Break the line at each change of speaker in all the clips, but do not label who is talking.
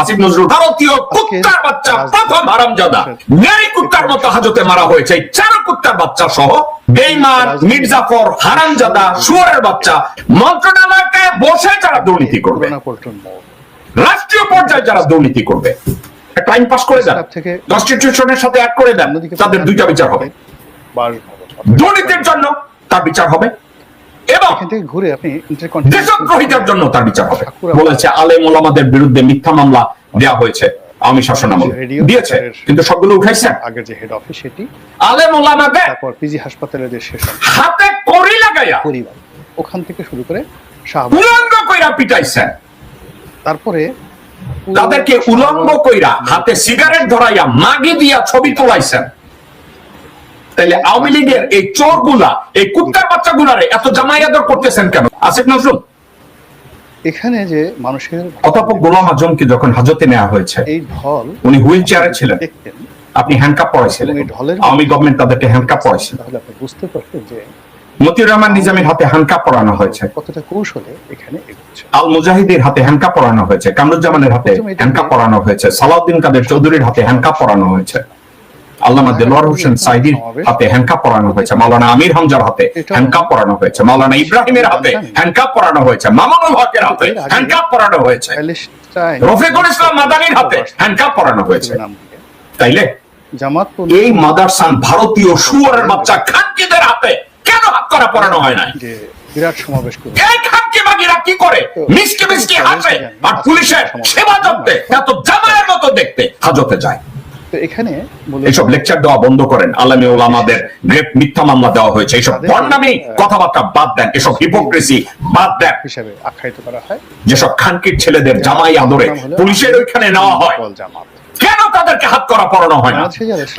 আসিফ নজরুল ভারতীয় কুত্তার বাচ্চা প্রথম হারামজাদা। মেরি কুত্তার মতো হাজতে মারা হয়েছে চার কুত্তার বাচ্চা সহ বেইমান মির্জাফর হারামজাদা শুয়ারের বাচ্চা। মন্ত্রণালয়কে বসে যারা দুর্নীতি করবে রাষ্ট্রীয় পর্যায়ে যারা দুর্নীতি করবে টাইম পাস করে দেন। কনস্টিটিউশনের সাথে অ্যাড করে দেন। তাদের দুইটা বিচার হবে। দুর্নীতির জন্য তার বিচার হবে।
এখান থেকে ঘুরে আপনি
দেশদ্রোহিতার জন্য তার বিচার হবে। বলেছে আলেম ওলামাদের বিরুদ্ধে মিথ্যা মামলা দেওয়া হয়েছে। আমি শাসন আমলে দিয়েছে কিন্তু সবগুলো উঠাইছে।
আগের যে হেড অফিস সেটি
আলেম ওলামাদের
তারপর পিজি হাসপাতালের যে শেষ
হাতে করি লাগাইয়া
পরিবার ওখান থেকে শুরু করে
উলঙ্গ কইরা পিটাইছেন
তারপরে
তাদেরকে উলঙ্গ কইরা হাতে সিগারেট ধরাইয়া মাগি দিয়া ছবি তোলাইছেন। তাইলে আওয়ামী লীগের এই চোরগুলা এই কুত্তার বাচ্চা গুলারে এত জামাই আদর করতেছেন কেন? আসিফ নজরুল।
এখানে যে মানুষের
অধ্যাপক গোলাম আজমকে যখন হাজতে নেওয়া হয়েছে
এই ঢল
উনি হুইল চেয়ারে ছিলেন। আপনি হ্যান্ডকাপ পড়াইছিলেন
এই ঢলের
আওয়ামী গভর্নমেন্ট তাদেরকে হ্যান্ডকাপ পড়াইছিল
তাহলে আপনি বুঝতে পারতেন যে
মতিউর রহমান নিজামের হাতে হ্যান্ডকাপ পরানো হয়েছে।
কতটা কৌশলে এখানে এগোচ্ছে।
আল মুজাহিদের হাতে হ্যান্ডকাপ পরানো হয়েছে। কামরুজ্জামানের হাতে হ্যান্ডকাপ পরানো হয়েছে। সালাউদ্দিন কাদের চৌধুরীর হাতে হ্যান্ডকাপ পরানো হয়েছে। আল্লামা দেলোয়ার হোসেন সাইদির হাতে হ্যান্ডকাপ পরানো হয়েছে মাওলানা আমির হামজার হাতে হ্যান্ডকাপ পরানো হয়েছে মাওলানা ইব্রাহিমের হাতে হ্যান্ডকাপ পরানো হয়েছে মামুনুল হকের হাতে হ্যান্ডকাপ পরানো হয়েছে। রফিকুল ইসলাম মাদানির হাতে হ্যান্ডকাপ পরানো হয়েছে। তাইলে
জামাত
এই মাদারসান ভারতীয় শুয়ারের বাচ্চা খানকিদের হাতে কেন হাত করা পরানো হয়
যে বিরাট সমাবেশ করে
এই খানকি বাগিরা কি করে? মিসকে মিসকে হাসে আর পুলিশের সেবা যত্নে এত জামায়ের মতো দেখতে হাজতে যায়।
তো এখানে
এইসব লেকচার দেওয়া বন্ধ করেন। আলামী ওলামাদের গ্রেপ মিথ্যা মামলা দেওয়া হয়েছে। এইসব বন্ডামি কথাবার্তা বাদ দেন। এসব হিপোক্রেসি বাদ দেন।
হিসাবে আখ্যায়িত করা হয়।
যেসব খানকির ছেলেদের জামাই আদরে পুলিশের ওইখানে নেওয়া হয়। কেন তাদেরকে হাত করা পরানো হয় না?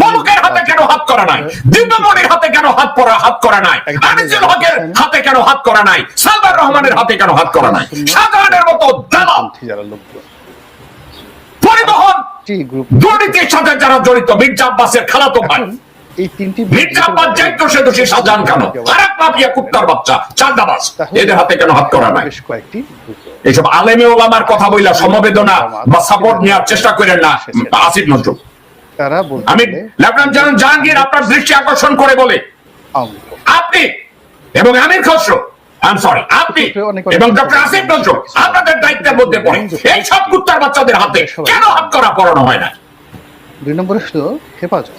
বাংলাদেশে
হাতে কেন হাত করা নাই? দিব্যমণির হাতে কেন হাত পরা হাত করা নাই? আনিসুল হকের হাতে কেন হাত করা নাই? সালমান রহমানের হাতে কেন হাত করা নাই? শাহজাহানের মতো দালাল। পরিবহন
গ্রুপ
দুর্নীতির সাথে যারা জড়িত মির্জা আব্বাসের খালাতো ভাই।
এই তিনটি
মির্জা আব্বাস যাই দোষে দোষী শাহজাহান কেন? আর এক মাফিয়া কুত্তার বাচ্চা চান্দাবাস এদের হাতে কেন হাত করা নাই?
কয়েকটি
এইসব আলেমে ওলামার কথা বইলা সমবেদনা বা সাপোর্ট নেওয়ার চেষ্টা করেন না আসিফ নজরুল।
তারা বলতে
আমি লেফটেন্যান্ট জেনারেল জাহাঙ্গীর আপনার দৃষ্টি আকর্ষণ করে বলে। আপনি এবং আমির খসরু আই সরি আপনি এবং ডক্টর আসিফ নজরুল আপনাদের দায়িত্বের মধ্যে পড়ে। এই সব কুত্তার বাচ্চাদের হাতে কেন হাত করা পড়ানো হয় না?
দুই নম্বরে হলো হেফাজত।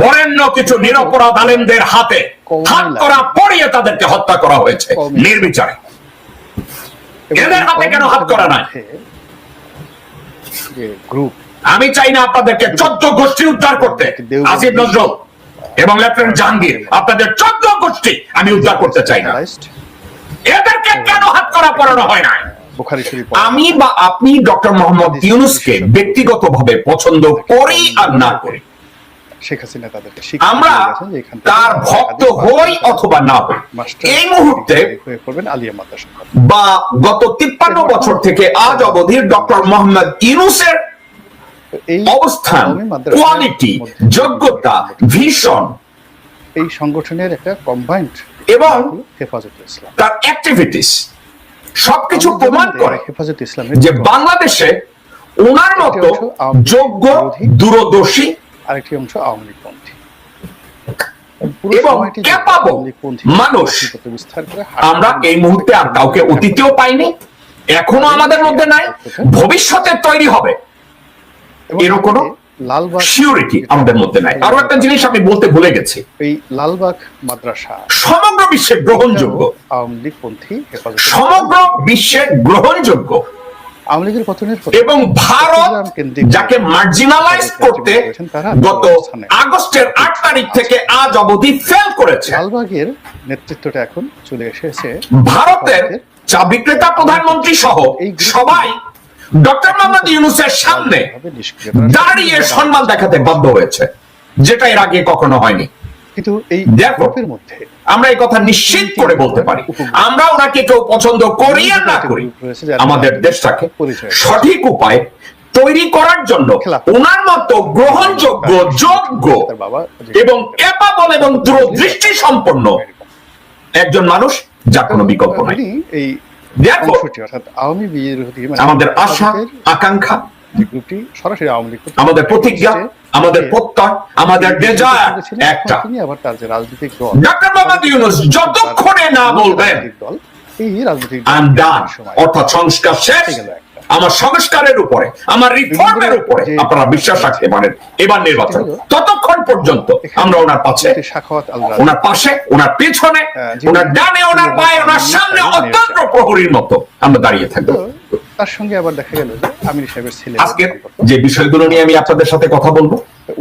বরেণ্য কিছু নিরপরাধ আলেমদের হাতে হাত করা পড়িয়ে তাদেরকে হত্যা করা হয়েছে নির্বিচারে। এদের হাতে কেন হাত করা নাই?
গ্রুপ
আমি চাই না আপনাদেরকে চোদ্দ গোষ্ঠী উদ্ধার করতে। আসিফ নজরুল এবং লেফটেন্যান্ট জাহাঙ্গীর আপনাদের চোদ্দ গোষ্ঠী আমি উদ্ধার করতে চাই না। এদেরকে কেন হাত করা পড়ানো হয় না আমি বা আপনি ডক্টর মোহাম্মদ ইউনুসকে ব্যক্তিগতভাবে পছন্দ করি আর না করি।
শেখ হাসিনা তাদেরকে
আমরা তার ভক্ত হই অথবা না হই। এই মুহূর্তে
আলিয়া মাদ্রাসা।
বা গত তিপ্পান্ন বছর থেকে আজ অবধি ডক্টর মোহাম্মদ ইউনুসের অবস্থান কোয়ালিটি যোগ্যতা ভীষণ।
এই সংগঠনের একটা কম্বাইন্ড
এবং
হেফাজত ইসলাম।
তার অ্যাক্টিভিটিস সবকিছু প্রমাণ করে
হেফাজত ইসলামের
যে বাংলাদেশে ওনার মতো যোগ্য দূরদর্শী
আরেকটি অংশ আওয়ামী লীগপন্থী
এবং মানুষ আমরা এই মুহূর্তে আর কাউকে অতীতেও পাইনি এখনও আমাদের মধ্যে নাই ভবিষ্যতে তৈরি হবে। এরকম কোনো
লালবাগ
সিউরিটি আমাদের মধ্যে নাই। আরও একটা জিনিস আমি বলতে ভুলে গেছি।
এই লালবাগ মাদ্রাসা
সমগ্র বিশ্বে গ্রহণযোগ্য।
আওয়ামী লীগপন্থী
সমগ্র বিশ্বে গ্রহণযোগ্য।
আওয়ামী লীগের পতনের
এবং ভারত যাকে মার্জিনালাইজ করতে গত আগস্টের আট তারিখ থেকে আজ অবধি ফেল করেছে।
লালবাগের নেতৃত্বটা এখন চলে এসেছে
ভারতের চা বিক্রেতা প্রধানমন্ত্রী সহ সবাই ডক্টর মোহাম্মদ ইউনুসের সামনে। দাঁড়িয়ে সম্মান দেখাতে বাধ্য হয়েছে যেটা এর আগে কখনো হয়নি
কিন্তু এই
দেখো।
গ্রুপের মধ্যে
আমরা এই কথা নিশ্চিত করে বলতে পারি আমরা ওনাকে কেউ পছন্দ করি আর না করি আমাদের দেশটাকে সঠিক উপায়ে তৈরি করার জন্য ওনার মতো গ্রহণযোগ্য যোগ্য এবং ক্যাপাবল এবং দূরদৃষ্টি সম্পন্ন একজন মানুষ যার কোনো বিকল্প নাই
আওয়ামী বিরোধী মানে
আমাদের আশা আকাঙ্ক্ষা
গ্রুপটি সরাসরি আওয়ামী লীগ
আমাদের প্রতিজ্ঞা আমাদের প্রত্যয় আমাদের ডেজায়ার একটা।
তিনি আবার তার যে রাজনৈতিক দল
ডক্টর মোহাম্মদ ইউনুস যতক্ষণে না বলবেন
এই রাজনৈতিক
আই অর্থাৎ সংস্কার শেষ। আমার সংস্কারের উপরে আমার রিফর্মের উপরে আপনারা বিশ্বাস রাখতে পারেন। এবার নির্বাচন। ততক্ষণ পর্যন্ত আমরা ওনার পাশে ওনার পাশে ওনার পেছনে ওনার ডানে ওনার পায়ে ওনার সামনে অত্যন্ত প্রহরীর মতো আমরা দাঁড়িয়ে থাকব।
তার সঙ্গে আবার দেখা গেল যে আমির সাহেবের ছেলে
আজকে যে বিষয়গুলো নিয়ে আমি আপনাদের সাথে কথা বলব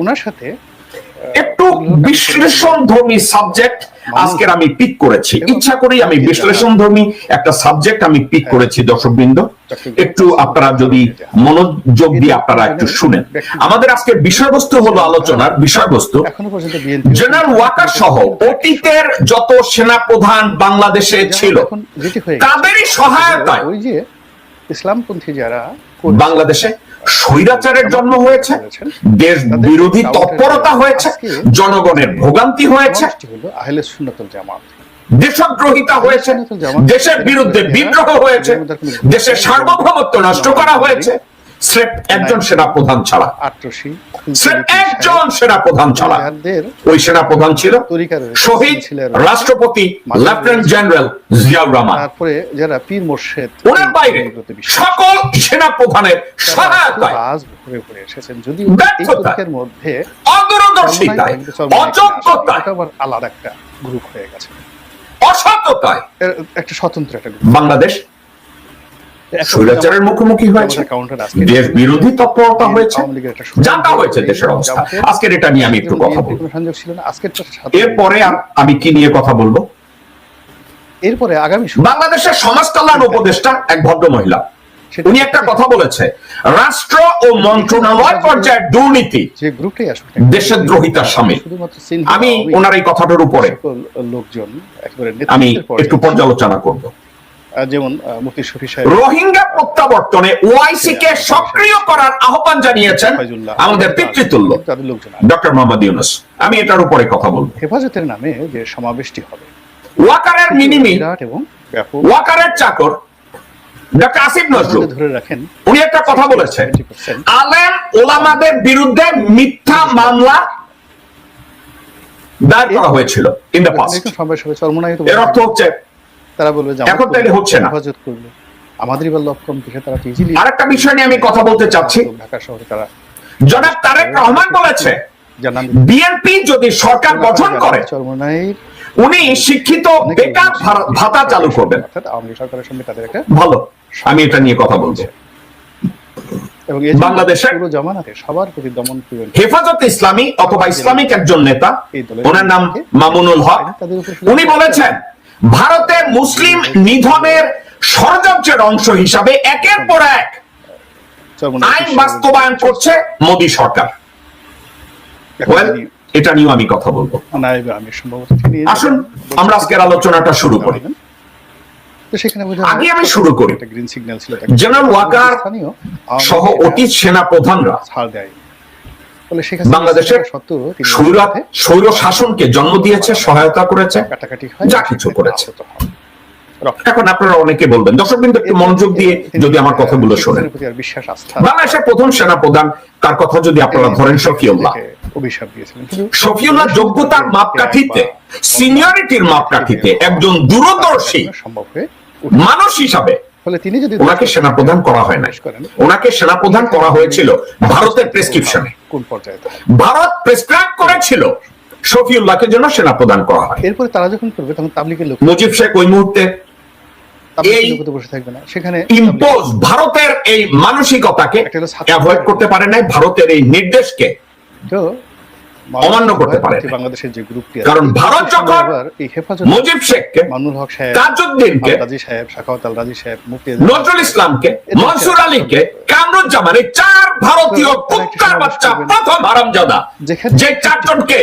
ওনার সাথে
একটু বিশ্লেষণ ধর্মী সাবজেক্ট আজকের আমি পিক করেছি। ইচ্ছা করেই আমি বিশ্লেষণ ধর্মী একটা সাবজেক্ট আমি পিক করেছি দর্শকবৃন্দ। একটু আপনারা যদি মনোযোগ দিয়ে আপনারা একটু শুনেন। আমাদের আজকের বিষয়বস্তু হলো আলোচনার বিষয়বস্তু। জেনারেল ওয়াকার সহ অতীতের যত সেনা প্রধান বাংলাদেশে ছিল
হয়ে
তাদেরই সহায়তায়
ওই যে ইসলামপন্থী যারা
বাংলাদেশে স্বৈরাচারের জন্ম হয়েছে, দেশ বিরোধী তৎপরতা হয়েছে, জনগণের ভোগান্তি হয়েছে, দেশদ্রোহিতা হয়েছে, দেশের বিরুদ্ধে বিদ্রোহ হয়েছে, দেশের সার্বভৌমত্ব নষ্ট করা হয়েছে স্রেফ একজন সেনা প্রধান ছাড়া স্রেফ একজন সেনা প্রধান ছাড়া। ওই সেনা প্রধান ছিল শহীদ রাষ্ট্রপতি লেফটেন্যান্ট জেনারেল জিয়াউর রহমান।
তারপরে যারা পীর মোর্শেদ
ওনার বাইরে সকল সেনা প্রধানের সহায়তায়
এসেছেন। যদি মধ্যে
অদূরদর্শিতায় অযোগ্যতায়
আলাদা একটা গ্রুপ হয়ে গেছে।
অসততায়।
একটা স্বতন্ত্র একটা গ্রুপ
বাংলাদেশ স্বৈরাচারের মুখোমুখি হয়েছে। দেশ বিরোধী তৎপরতা হয়েছে। হয়েছে দেশের অবস্থা। আজকের এটা নিয়ে আমি একটু কথা বলব এরপরে আমি কি নিয়ে কথা বলব?
এরপরে আগামী
বাংলাদেশের সমাজ কল্যাণ উপদেষ্টা এক ভদ্র মহিলা। উনি একটা কথা বলেছে। রাষ্ট্র ও মন্ত্রণালয় পর্যায়ের দুর্নীতি দেশের দ্রোহিতার সামিল। আমি ওনার এই কথাটার উপরে
লোকজন
আমি একটু পর্যালোচনা করব।
যেমন মুফতি শফি সাহেব।
রোহিঙ্গা প্রত্যাবর্তনে ওআইসি কে সক্রিয় করার আহ্বান জানিয়েছেন আমাদের পিতৃতুল্য ডক্টর মোহাম্মদ ইউনুস। আমি এটার উপরে কথা বলব।
হেফাজতের নামে যে সমাবেশটি হবে
ওয়াকারের মিনিমি
এবং
ওয়াকারের চাকর ডক্টর আসিফ নজরুল।
ধরে রাখেন।
উনি একটা কথা বলেছেন। আলেম ওলামাদের বিরুদ্ধে মিথ্যা মামলা দায়ের করা হয়েছিল ইন দ্য পাস্ট এর অর্থ হচ্ছে
তারা বলবে
এখন তো এটা হচ্ছে না।
হেফাজত করবে। আমাদের এবার লক্ষ্য দেখে তারা ইজিলি
আরেকটা বিষয় নিয়ে আমি কথা বলতে চাচ্ছি।
ঢাকা শহরে তারা
জনাব তারেক রহমান বলেছে বিএনপি যদি সরকার গঠন করে উনি শিক্ষিত বেকার ভাতা চালু করবেন।
অর্থাৎ আওয়ামী সরকারের সঙ্গে তাদের একটা
ভালো আমি এটা নিয়ে কথা বলব
এবং
বাংলাদেশের-
পুরো জামানাতে সবার প্রতি দমন পীড়ন।
হেফাজত ইসলামী অথবা ইসলামিক একজন নেতা ওনার নাম মামুনুল হক উনি বলেছেন ভারতে মুসলিম নিধনের ষড়যন্ত্রের অংশ হিসাবে একের পর এক আইন বাস্তবায়ন করছে মোদী সরকার। এটা নিয়েও আমি কথা বলব। আসুন, আমরা আজকের আলোচনাটা শুরু করি।
তো সেখানে বোঝা
আগে আমি শুরু করি। জেনারেল ওয়াকার সহ অতীত সেনা প্রধানরা
ছাড় দেয় ফলে শেখ হাসিনা
বাংলাদেশের স্বৈর শাসনকে জন্ম দিয়েছে সহায়তা করেছে যা কিছু করেছে। এখন আপনারা অনেকে বলবেন দর্শক একটু মনোযোগ দিয়ে যদি আমার কথাগুলো শোনেন। বাংলাদেশের প্রথম সেনা প্রধান তার কথা যদি আপনারা ধরেন শফিউল্লাহ। শফিউল্লাহ যোগ্যতার মাপকাঠিতে সিনিয়রিটির মাপকাঠিতে একজন দূরদর্শী মানুষ হিসাবে
ফলে তিনি যদি
ওনাকে সেনাপ্রধান করা হয় না ওনাকে সেনাপ্রধান করা হয়েছিল ভারতের প্রেসক্রিপশনে
কোন পর্যায়ে
ভারত প্রেসক্রাইব করেছিল শফিউল্লাহকে জন্য সেনাপ্রধান করা হয়।
এরপরে তারা যখন করবে তখন তাবলিকের লোক
মুজিব শেখ ওই মুহূর্তে এই
বসে থাকবে না। সেখানে
ইম্পোজ ভারতের এই মানসিকতাকে অ্যাভয়েড করতে পারে নাই ভারতের এই নির্দেশকে।
তো
অমান্য করতে পারে
বাংলাদেশের যে গ্রুপটি
কারণ ভারত যখন
এই হেফাজত
মুজিব শেখকে
মামুনুল হক সাহেব
তাজউদ্দিনকে
রাজি সাহেব শাখাওয়াত আল রাজি সাহেব মুফতি
নজরুল ইসলামকে মনসুর আলীকে কামরুজ্জামান এই চার ভারতীয় কুত্তার বাচ্চা প্রথম হারামজাদা যে চারজনকে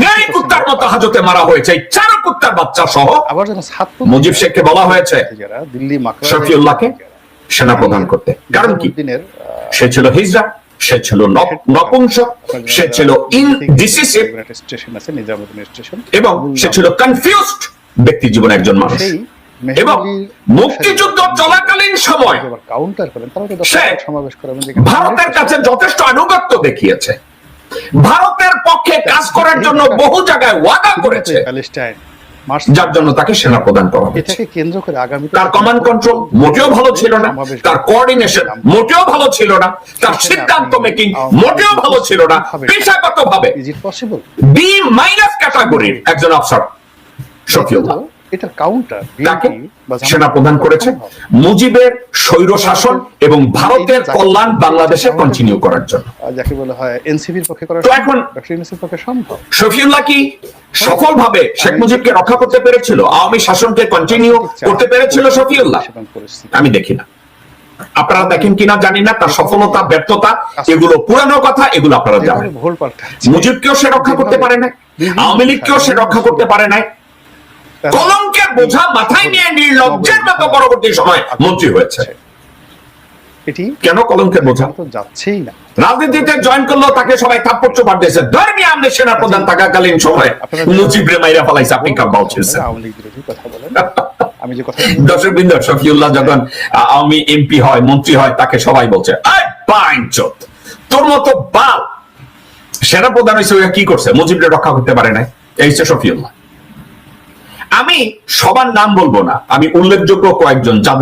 ন্যায় কুত্তার মতো হাজতে মারা হয়েছে এই চার কুত্তার বাচ্চা সহ
আবার যেন ছাত্র
মুজিব শেখকে বলা হয়েছে
দিল্লি মাকড়া
শফিউল্লাহকে সেনাপ্রধান করতে। কারণ কি? সে ছিল হিজরা। সে ছিল নপুংসক সে ছিল ইনডিসিসিভ
স্টেশন আছে নিজামুদ্দিন স্টেশন।
এবং সে ছিল কনফিউজড ব্যক্তি জীবনে একজন মানুষ। এবং মুক্তিযুদ্ধ চলাকালীন সময়
কাউন্টার করেন
সে ভারতের কাছে যথেষ্ট আনুগত্য দেখিয়েছে। ভারতের পক্ষে কাজ করার জন্য বহু জায়গায় ওয়াদা করেছে।
প্যালেস্টাইন।
যার জন্য তাকে সেনা প্রদান করা হয়েছে।
কেন্দ্র করে আগামী
তার কমান্ড কন্ট্রোল মোটেও ভালো ছিল না তার কোঅর্ডিনেশন মোটেও ভালো ছিল না তার সিদ্ধান্ত মেকিং মোটেও ভালো ছিল না পেশাগত ভাবে বি মাইনাস ক্যাটাগরির একজন অফিসার শফিউল্লাহ।
এটার কাউন্টার
সেনা প্রদান করেছে মুজিবের স্বৈর শাসন এবং ভারতের কল্যাণ বাংলাদেশে কন্টিনিউ করার জন্য।
যাকে বলা হয় এনসিপির পক্ষে করা
তো এখন
পক্ষে সম্ভব।
শফিউল্লাহ কি সফলভাবে শেখ মুজিবকে রক্ষা করতে পেরেছিল? আওয়ামী শাসনকে কন্টিনিউ করতে পেরেছিল শফিউল্লাহ? আমি দেখি না। আপনারা দেখেন কিনা জানি না তার সফলতা ব্যর্থতা এগুলো পুরানো কথা এগুলো আপনারা জানেন। মুজিবকেও সে রক্ষা করতে পারে নাই আওয়ামী লীগকেও সে রক্ষা করতে পারে নাই কলঙ্কের বোঝা মাথায় নিয়ে নির্লজ্জের মতো পরবর্তী সময় মন্ত্রী হয়েছে।
এটি
কেন কলঙ্কের বোঝা?
তো যাচ্ছেই না।
রাজনীতিতে জয়েন করল তাকে সবাই থাপ্পড় দিয়েছে। সেনা প্রধান থাকাকালীন সময় মাইরা ফেলাইছে আপনি
কথা বলেন। আমি যে কথা
দর্শক বৃন্দ শফিউল্লাহ যখন আওয়ামী এমপি হয় মন্ত্রী হয় তাকে সবাই বলছে "এই তোর মতো বাল। সেনা প্রধান ওরা কি করছে? মুজিবরে রক্ষা করতে পারে নাই। এই হচ্ছে শফিউল্লাহ। আমি সবার নাম বলব না। আমি উল্লেখযোগ্য কয়েকজন যাদের